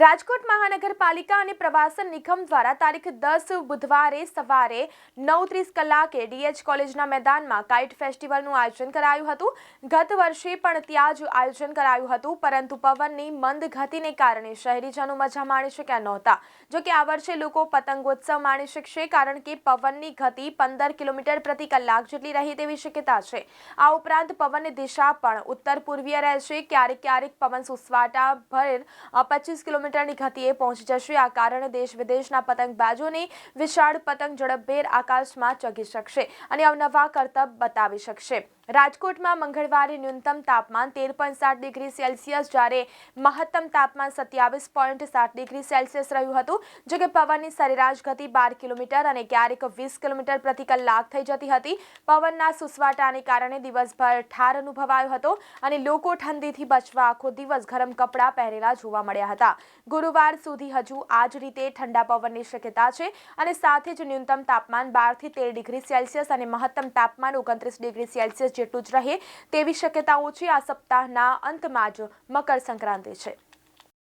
રાજકોટ મહાનગરપાલિકા અને પ્રવાસન નિગમ દ્વારા તારીખ દસ બુધવારે સવારે નવ ત્રીસ કલાકે ડીએચ કોલેજના મેદાનમાં કાઇટ ફેસ્ટિવલનું આયોજન કરાયું હતું. ગત વર્ષે પણ ત્યાં જ આયોજન કરાયું હતું, પરંતુ પવનની મંદ ગતિને કારણે શહેરીજનો મજા માણી શક્યા નહોતા. જો કે આ વર્ષે લોકો પતંગોત્સવ માણી શકશે, કારણ કે પવનની ગતિ પંદર કિલોમીટર પ્રતિ કલાક જેટલી રહી તેવી શક્યતા છે. આ ઉપરાંત પવનની દિશા પણ ઉત્તર પૂર્વીય રહેશે. ક્યારેક ક્યારેક પવન સુસવાટા ભર પચીસ કિલોમીટરની ગતિએ પહોંચી જશે. આ કારણે દેશ વિદેશના પતંગબાજોની વિશાળ પતંગ ઝડપભેર આકાશમાં ચગી શકશે અને અવનવા કરતબ બતાવી શકશે. રાજકોટમાં મંગળવારે ન્યૂનતમ તાપમાન તેર પોઈન્ટ સાત ડિગ્રી સેલ્સિયસ, જ્યારે મહત્તમ તાપમાન સત્યાવીસ પોઈન્ટ સાત ડિગ્રી સેલ્સિયસ રહ્યું હતું, જો કે પવનની સરેરાશ ગતિ બાર કિલોમીટર અને ક્યારેક વીસ કિલોમીટર પ્રતિ કલાક થઈ જતી હતી. પવનના સુસવાટાને કારણે દિવસભર ઠાર અનુભવાયો હતો અને લોકો ઠંડીથી બચવા આખો દિવસ ગરમ કપડાં પહેરેલા જોવા મળ્યા હતા. ગુરુવાર સુધી હજુ આ જ રીતે ઠંડા પવનની શક્યતા છે અને સાથે જ ન્યૂનતમ તાપમાન બારથી તેર ડિગ્રી સેલ્સિયસ અને મહત્તમ તાપમાન ઓગણત્રીસ ડિગ્રી સેલ્સિયસ જેટલું જ રહે તેવી શક્યતાઓ છે. આ સપ્તાહના અંતમાં જ મકર સંક્રાંતિ છે.